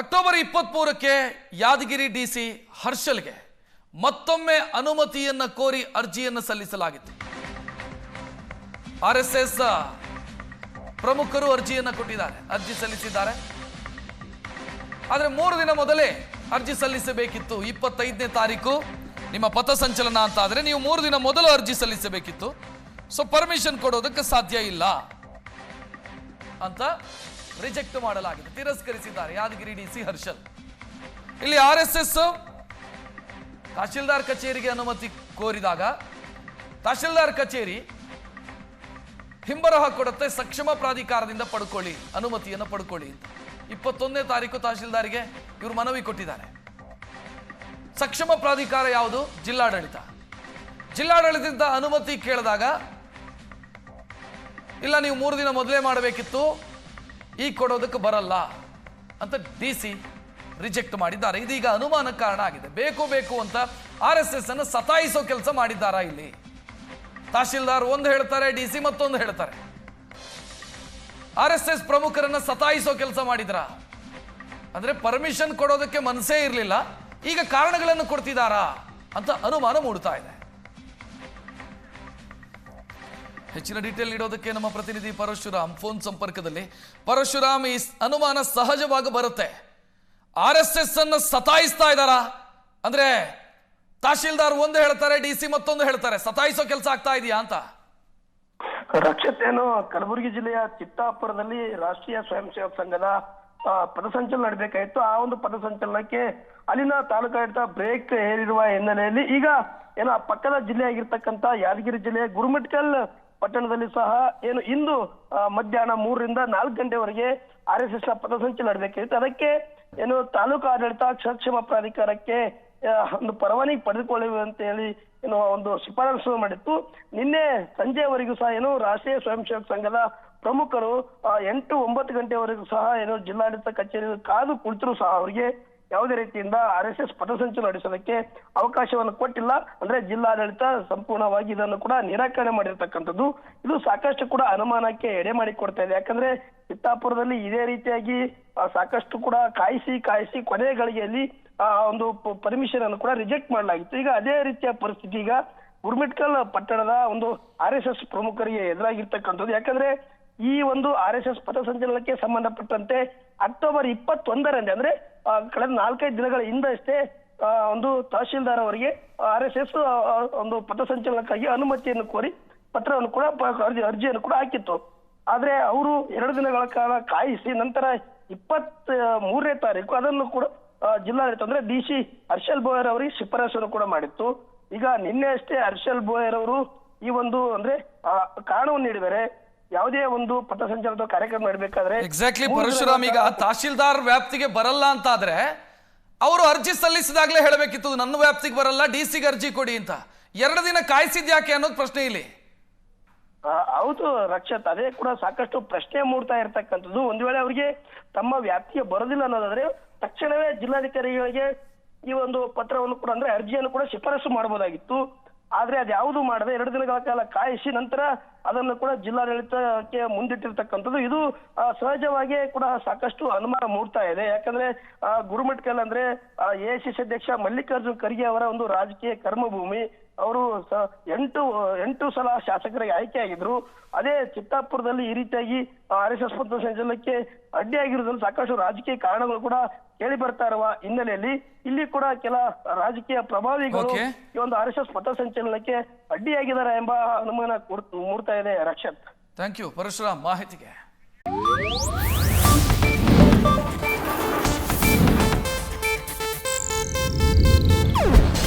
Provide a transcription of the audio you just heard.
October ಇಪ್ಪತ್ಮೂರಕ್ಕೆ Yadgir DC ಹರ್ಷಲ್ಗೆ ಮತ್ತೊಮ್ಮೆ ಅನುಮತಿಯನ್ನು ಕೋರಿ ಅರ್ಜಿಯನ್ನು ಸಲ್ಲಿಸಲಾಗಿತ್ತು. ಆರ್ ಪ್ರಮುಖರು ಅರ್ಜಿಯನ್ನು ಕೊಟ್ಟಿದ್ದಾರೆ, ಅರ್ಜಿ ಸಲ್ಲಿಸಿದ್ದಾರೆ. ಆದರೆ ಮೂರು ದಿನ ಮೊದಲೇ ಅರ್ಜಿ ಸಲ್ಲಿಸಬೇಕಿತ್ತು, ಇಪ್ಪತ್ತೈದನೇ ತಾರೀಕು. ನಿಮ್ಮ ಪಥಸಂಚಲನ ಅಂತ ಆದರೆ ನೀವು ಮೂರು ದಿನ ಮೊದಲು ಅರ್ಜಿ ಸಲ್ಲಿಸಬೇಕಿತ್ತು. ಸೊ ಪರ್ಮಿಷನ್ ಕೊಡೋದಕ್ಕೆ ಸಾಧ್ಯ ಇಲ್ಲ ಅಂತ ರಿಜೆಕ್ಟ್ ಮಾಡಲಾಗಿದೆ. ತಿರಸ್ಕರಿಸಿದ್ದಾರೆ ಯಾದಗಿರಿ ಡಿ ಸಿ ಹರ್ಷಲ್. ಇಲ್ಲಿ ಆರ್ ಎಸ್ ಎಸ್ ತಹಶೀಲ್ದಾರ್ ಕಚೇರಿಗೆ ಅನುಮತಿ ಕೋರಿದಾಗ ತಹಶೀಲ್ದಾರ್ ಕಚೇರಿ ಹಿಂಬರಹ ಕೊಡುತ್ತೆ, ಸಕ್ಷಮ ಪ್ರಾಧಿಕಾರದಿಂದ ಪಡ್ಕೊಳ್ಳಿ, ಅನುಮತಿಯನ್ನು ಪಡ್ಕೊಳ್ಳಿ ಇಪ್ಪತ್ತೊಂದನೇ ತಾರೀಕು ತಹಶೀಲ್ದಾರಿಗೆ ಇವರು ಮನವಿ ಕೊಟ್ಟಿದ್ದಾರೆ. ಸಕ್ಷಮ ಪ್ರಾಧಿಕಾರ ಯಾವುದು? ಜಿಲ್ಲಾಡಳಿತ. ಜಿಲ್ಲಾಡಳಿತದಿಂದ ಅನುಮತಿ ಕೇಳಿದಾಗ, ಇಲ್ಲ, ನೀವು ಮೂರು ದಿನ ಮೊದಲೇ ಮಾಡಬೇಕಿತ್ತು ಈಗ ಕೊಡೋದಕ್ಕೆ ಬರಲ್ಲ ಅಂತ ಡಿ ಸಿ ರಿಜೆಕ್ಟ್ ಮಾಡಿದ್ದಾರೆ. ಇದೀಗ ಅನುಮಾನ ಕಾರಣ ಆಗಿದೆ. ಬೇಕು ಬೇಕು ಅಂತ ಆರ್ ಎಸ್ ಎಸ್ ಅನ್ನು ಸತಾಯಿಸೋ ಕೆಲಸ ಮಾಡಿದ್ದಾರಾ ಇಲ್ಲಿ? ತಹಶೀಲ್ದಾರ್ ಒಂದು ಹೇಳ್ತಾರೆ ಡಿ ಸಿ ಮತ್ತೊಂದು ಹೇಳ್ತಾರೆ. ಆರ್ ಎಸ್ ಎಸ್ ಪ್ರಮುಖರನ್ನ ಸತಾಯಿಸೋ ಕೆಲಸ ಮಾಡಿದ್ರ? ಅಂದ್ರೆ ಪರ್ಮಿಷನ್ ಕೊಡೋದಕ್ಕೆ ಮನಸ್ಸೇ ಇರಲಿಲ್ಲ, ಈಗ ಕಾರಣಗಳನ್ನು ಕೊಡ್ತಿದ್ದಾರಾ ಅಂತ ಅನುಮಾನ ಮೂಡ್ತಾ ಇದೆ. ಹೆಚ್ಚಿನ ಡೀಟೇಲ್ ನೀಡೋದಕ್ಕೆ ನಮ್ಮ ಪ್ರತಿನಿಧಿ ಪರಶುರಾಮ್ ಫೋನ್ ಸಂಪರ್ಕದಲ್ಲಿ. ಪರಶುರಾಮ್, ಈ ಅನುಮಾನ ಸಹಜವಾಗಿ ಬರುತ್ತೆ. ಆರ್ ಎಸ್ ಎಸ್ ಅನ್ನು ಸತಾಯಿಸ್ತಾ ಇದ್ದಾರಾ? ಅಂದ್ರೆ ತಹಶೀಲ್ದಾರ್ ಒಂದು ಹೇಳ್ತಾರೆ, ಡಿ ಸಿ ಮತ್ತೊಂದು ಹೇಳ್ತಾರೆ, ಸತಾಯಿಸೋ ಕೆಲಸ ಆಗ್ತಾ ಇದೆಯಾ ಅಂತ? ರಕ್ಷತೆಯನ್ನು ಕಲಬುರಗಿ ಜಿಲ್ಲೆಯ ಚಿತ್ತಾಪುರದಲ್ಲಿ ರಾಷ್ಟ್ರೀಯ ಸ್ವಯಂ ಸೇವಕ ಸಂಘದ ಪದಸಂಚಲನ ನಡಬೇಕಾಯಿತು ಆ ಒಂದು ಪಥಸಂಚಲನಕ್ಕೆ ಅಲ್ಲಿನ ತಾಲೂಕಾಡಳಿತ ಬ್ರೇಕ್ ಹೇರಿರುವ ಹಿನ್ನೆಲೆಯಲ್ಲಿ ಈಗ ಏನೋ ಪಕ್ಕದ ಜಿಲ್ಲೆಯಾಗಿರ್ತಕ್ಕಂತ ಯಾದಗಿರಿ ಜಿಲ್ಲೆಯ ಗುರುಮಿಟ್ಕಲ್ ಪಟ್ಟಣದಲ್ಲಿ ಸಹ ಏನು ಇಂದು ಮಧ್ಯಾಹ್ನ ಮೂರರಿಂದ ನಾಲ್ಕು ಗಂಟೆವರೆಗೆ ಆರ್ ಎಸ್ ಎಸ್ನ ಪಥಸಂಚಲನ ನಡಬೇಕಾಗಿತ್ತು ಅದಕ್ಕೆ ಏನು ತಾಲೂಕು ಆಡಳಿತ ಸಕ್ಷಮ ಪ್ರಾಧಿಕಾರಕ್ಕೆ ಒಂದು ಪರವಾನಗಿ ಪಡೆದುಕೊಳ್ಳಿ ಅಂತ ಹೇಳಿ ಏನು ಒಂದು ಶಿಫಾರಸು ಮಾಡಿತ್ತು. ನಿನ್ನೆ ಸಂಜೆವರೆಗೂ ಸಹ ಏನು ರಾಷ್ಟ್ರೀಯ ಸ್ವಯಂ ಸೇವಕ ಸಂಘದ ಪ್ರಮುಖರು ಎಂಟು ಒಂಬತ್ತು ಗಂಟೆವರೆಗೂ ಸಹ ಏನು ಜಿಲ್ಲಾಡಳಿತ ಕಚೇರಿ ಕಾದು ಕುಳಿತರು ಸಹ ಅವರಿಗೆ ಯಾವುದೇ ರೀತಿಯಿಂದ ಆರ್ ಎಸ್ ಎಸ್ ಪಥಸಂಚು ನಡೆಸೋದಕ್ಕೆ ಅವಕಾಶವನ್ನು ಕೊಟ್ಟಿಲ್ಲ. ಅಂದ್ರೆ ಜಿಲ್ಲಾಡಳಿತ ಸಂಪೂರ್ಣವಾಗಿ ಇದನ್ನು ಕೂಡ ನಿರಾಕರಣೆ ಮಾಡಿರ್ತಕ್ಕಂಥದ್ದು. ಇದು ಸಾಕಷ್ಟು ಕೂಡ ಅನುಮಾನಕ್ಕೆ ಎಡೆ ಮಾಡಿ ಕೊಡ್ತಾ ಇದೆ. ಯಾಕಂದ್ರೆ ಚಿತ್ತಾಪುರದಲ್ಲಿ ಇದೇ ರೀತಿಯಾಗಿ ಸಾಕಷ್ಟು ಕೂಡ ಕಾಯಿಸಿ ಕಾಯಿಸಿ ಕೊನೆಯ ಗಳಿಗೆಯಲ್ಲಿ, ಆ, ಒಂದು ಪರ್ಮಿಷನ್ ಅನ್ನು ಕೂಡ ರಿಜೆಕ್ಟ್ ಮಾಡಲಾಗಿತ್ತು. ಈಗ ಅದೇ ರೀತಿಯ ಪರಿಸ್ಥಿತಿ ಈಗ ಗುರ್ಮಿಟ್ಕಲ್ ಪಟ್ಟಣದ ಒಂದು ಆರ್ ಎಸ್ ಎಸ್ ಪ್ರಮುಖರಿಗೆ ಎದುರಾಗಿರ್ತಕ್ಕಂಥದ್ದು. ಯಾಕಂದ್ರೆ ಈ ಒಂದು ಆರ್ ಎಸ್ ಎಸ್ ಪಥಸಂಚಲನಕ್ಕೆ ಸಂಬಂಧಪಟ್ಟಂತೆ ಅಕ್ಟೋಬರ್ ಇಪ್ಪತ್ತೊಂದರಂದೇ ಅಂದ್ರೆ ಕಳೆದ ನಾಲ್ಕೈದು ದಿನಗಳ ಹಿಂದಷ್ಟೇ ಒಂದು ತಹಶೀಲ್ದಾರ್ ಅವರಿಗೆ ಆರ್ ಎಸ್ ಎಸ್ ಒಂದು ಪಥಸಂಚಲನಕ್ಕಾಗಿ ಅನುಮತಿಯನ್ನು ಕೋರಿ ಪತ್ರವನ್ನು ಕೂಡ ಅರ್ಜಿಯನ್ನು ಕೂಡ ಹಾಕಿತ್ತು. ಆದ್ರೆ ಅವರು ಎರಡು ದಿನಗಳ ಕಾಲ ಕಾಯಿಸಿ ನಂತರ ಇಪ್ಪತ್ತ್ ಮೂರನೇ ತಾರೀಕು ಅದನ್ನು ಕೂಡ ಜಿಲ್ಲಾಡಳಿತ, ಅಂದ್ರೆ, ಡಿ ಸಿ ಹರ್ಷಲ್ ಬೋಯರ್ ಅವರಿಗೆ ಶಿಫಾರಸನ್ನು ಕೂಡ ಮಾಡಿತ್ತು. ಈಗ ನಿನ್ನೆ ಅಷ್ಟೇ ಹರ್ಷಲ್ ಬೋಯರ್ ಅವರು ಈ ಒಂದು, ಅಂದ್ರೆ ಕಾರಣವನ್ನು ನೀಡಿದರೆ ಯಾವುದೇ ಒಂದು ಪಥಸಂಚಲನದ ಕಾರ್ಯಕ್ರಮ ನಡಬೇಕಾದ್ರೆ ಎಕ್ಸಾಕ್ಟ್ಲಿ ಪರಶುರಾಮ್ ಈಗ ತಹಶೀಲ್ದಾರ್ ವ್ಯಾಪ್ತಿಗೆ ಬರಲ್ಲ ಅಂತ ಆದ್ರೆ ಅವರು ಅರ್ಜಿ ಸಲ್ಲಿಸಿದಾಗ್ಲೇ ಹೇಳಬೇಕಿತ್ತು ನನ್ನ ವ್ಯಾಪ್ತಿಗೆ ಬರಲ್ಲ ಡಿ ಸಿಗೆ ಅರ್ಜಿ ಕೊಡಿ ಅಂತ. ಎರಡು ದಿನ ಕಾಯಿಸಿದ್ಯಾಕೆ ಅನ್ನೋದು ಪ್ರಶ್ನೆ ಇಲ್ಲಿ. ಹೌದು ರಕ್ಷತ್ ಅದೇ ಕೂಡ ಸಾಕಷ್ಟು ಪ್ರಶ್ನೆ ಮೂಡ್ತಾ ಇರ್ತಕ್ಕಂಥದ್ದು. ಒಂದ್ ವೇಳೆ ಅವರಿಗೆ ತಮ್ಮ ವ್ಯಾಪ್ತಿಗೆ ಬರೋದಿಲ್ಲ ಅನ್ನೋದಾದ್ರೆ ತಕ್ಷಣವೇ ಜಿಲ್ಲಾಧಿಕಾರಿಗಳಿಗೆ ಈ ಒಂದು ಪತ್ರವನ್ನು ಕೂಡ ಅಂದ್ರೆ ಅರ್ಜಿಯನ್ನು ಕೂಡ ಶಿಫಾರಸು ಮಾಡಬಹುದಾಗಿತ್ತು. ಆದ್ರೆ ಅದ್ಯಾವುದು ಮಾಡದೆ ಎರಡು ದಿನಗಳ ಕಾಲ ಕಾಯಿಸಿ ನಂತರ ಅದನ್ನು ಕೂಡ ಜಿಲ್ಲಾಡಳಿತಕ್ಕೆ ಮುಂದಿಟ್ಟಿರ್ತಕ್ಕಂಥದ್ದು. ಇದು ಸಹಜವಾಗಿ ಕೂಡ ಸಾಕಷ್ಟು ಅನುಮಾನ ಮೂಡ್ತಾ ಇದೆ. ಯಾಕಂದ್ರೆ ಗುರುಮಠಕಲ್ ಅಂದ್ರೆ ಎಐಸಿಸಿ ಅಧ್ಯಕ್ಷ ಮಲ್ಲಿಕಾರ್ಜುನ್ ಖರ್ಗೆ ಅವರ ಒಂದು ರಾಜಕೀಯ ಕರ್ಮಭೂಮಿ ಅವರು ಎಂಟು ಎಂಟು ಸಲ ಶಾಸಕರಿಗೆ ಆಯ್ಕೆಯಾಗಿದ್ರು. ಅದೇ ಚಿತ್ತಾಪುರದಲ್ಲಿ ಈ ರೀತಿಯಾಗಿ ಆರ್ ಎಸ್ ಎಸ್ ಸಂಚಲನಕ್ಕೆ ಅಡ್ಡಿಯಾಗಿರುವುದನ್ನು ಸಾಕಷ್ಟು ರಾಜಕೀಯ ಕಾರಣಗಳು ಕೂಡ ಕೇಳಿ ಬರ್ತಾ ಇರುವ ಹಿನ್ನೆಲೆಯಲ್ಲಿ ಇಲ್ಲಿ ಕೂಡ ಕೆಲ ರಾಜಕೀಯ ಪ್ರಭಾವಿಗಳು ಈ ಒಂದು ಆರ್ ಎಸ್ ಎಸ್ ಪಥಸಂಚಲನಕ್ಕೆ ಅಡ್ಡಿಯಾಗಿದ್ದಾರೆ ಎಂಬ ಅನುಮಾನ ಮೂಡ್ತಾ ಇದೆ ರಕ್ಷತ್. ಥ್ಯಾಂಕ್ ಯು ಪರಶುರಾಮ್ ಮಾಹಿತಿಗೆ.